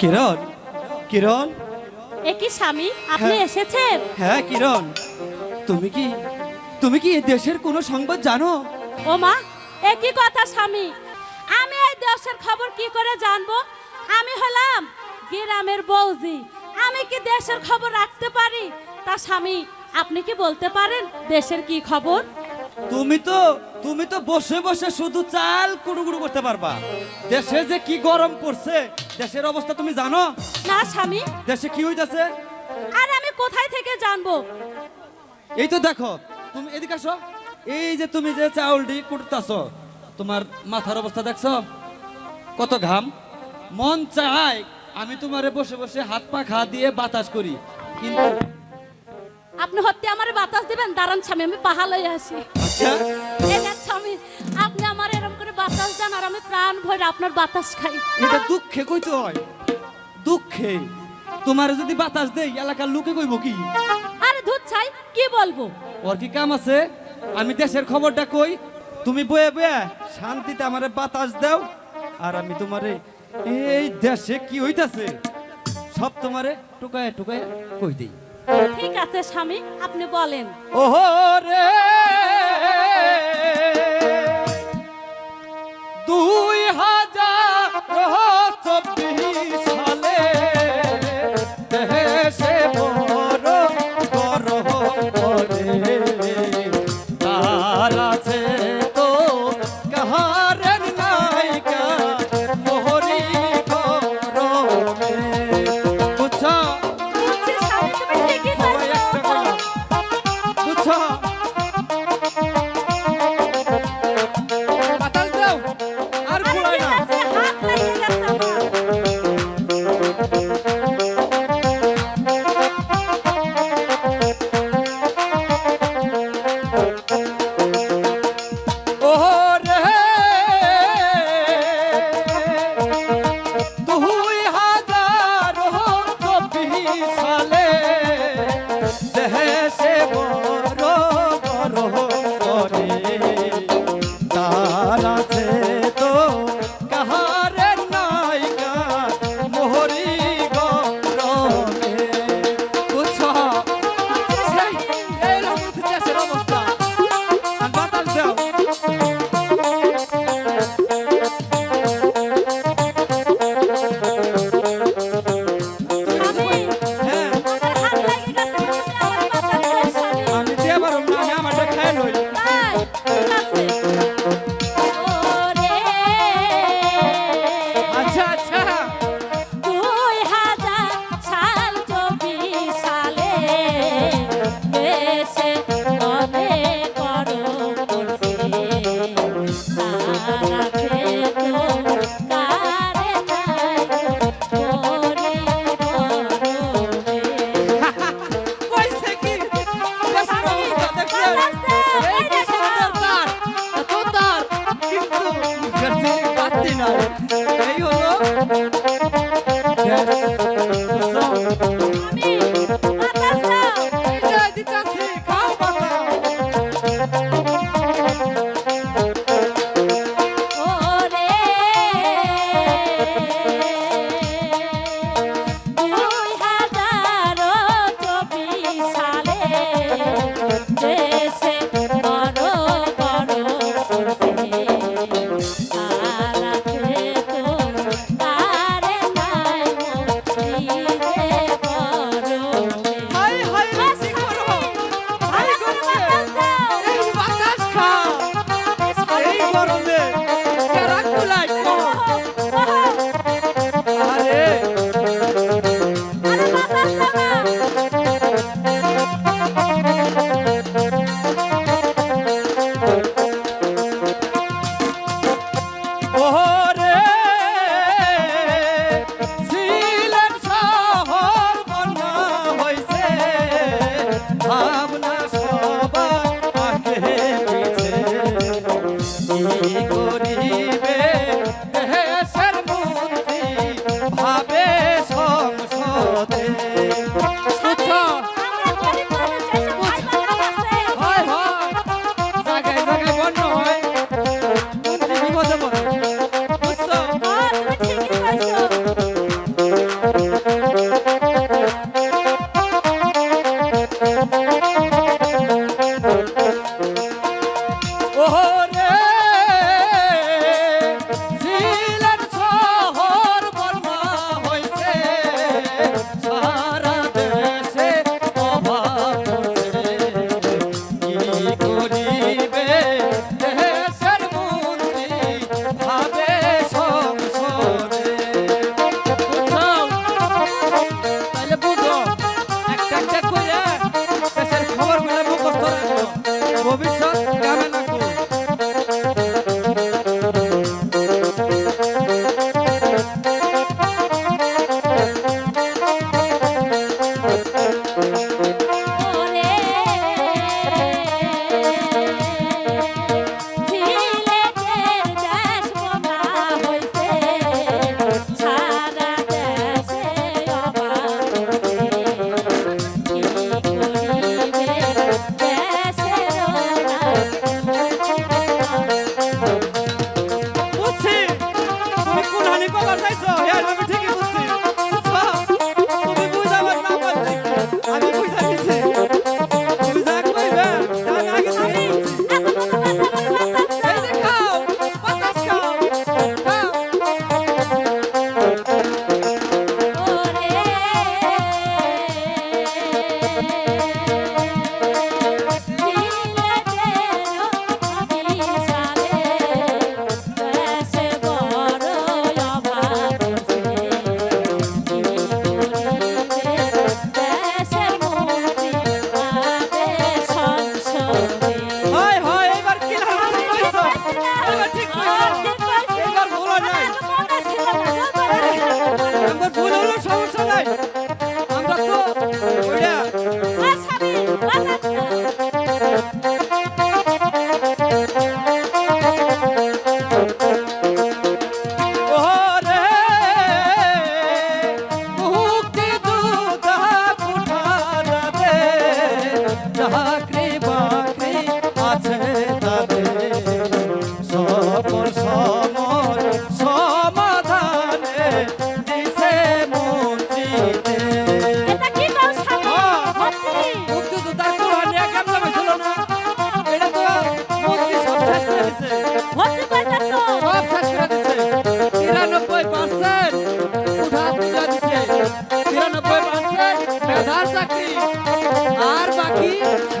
কিরণ? কিরণ? এ কি স্বামী? আপনি হ্যাঁ। এসেছেন? হ্যাঁ কিরণ। তুমি কি তুমি কি এ দেশের কোনো সংবাদ জানো? ও মা এ কি কথা স্বামী? দেশের খবর কি করে জানব? আমি হলাম গ্রামের বৌজি আমি কি দেশের খবর রাখতে পারি? তা স্বামী আপনি কি বলতে পারেন দেশের কি খবর? তুমি তো তুমি তো বসে বসে শুধু চাল কুড়ুকুড়ু করতে পারবা। দেশে যে কি গরম পড়ছে দেশের অবস্থা তুমি জানো? না স্বামী। দেশে কি হইতাছে? আর আমি কোথায় থেকে জানব? এই তো দেখো তুমি এদিকে আসো। এই যে তুমি যে চাউলটি কুটতাছো তোমার মাথার অবস্থা দেখছ? কত ঘাম? মন চায় আমি তোমারে বসে বসে হাত পা খা দিয়ে বাতাস করি কিন্তু আপনি হত্যা আমার বাতাস দিবেন দাঁড়ান স্বামী আমি পাহাড়ে আসি আচ্ছা। স্বামী আপনি আমার এরকম করে বাতাস দেন আর আমি প্রাণ ভরে আপনার বাতাস খাই। এটা দুঃখে কইতে হয়। দুঃখে। তোমার যদি বাতাস দেই এলাকার লোকে কইব কি? আরে ধুত চাই কি বলব? ওর কি কাম আছে? আমি দেশের খবরটা কই। তুমি বয়ে বয়ে শান্তিতে আমারে বাতাস দাও আর আমি তোমারে এই দেশে কি হইতাছে? সব তোমারে টুকায় টুকায় কই দেই। ঠিক আছে স্বামী আপনি বলেন। ওহো রে! দুই হাজার চব্বিশ Yeah.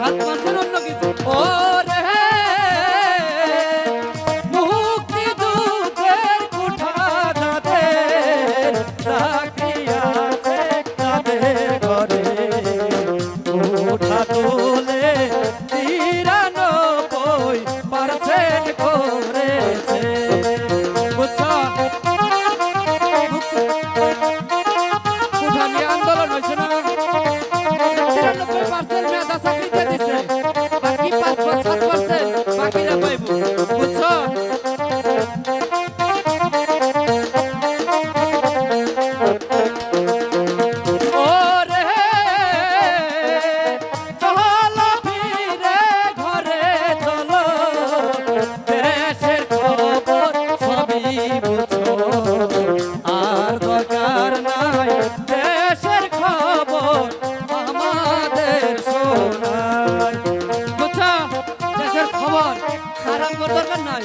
সাত পার্সেন্ট নাই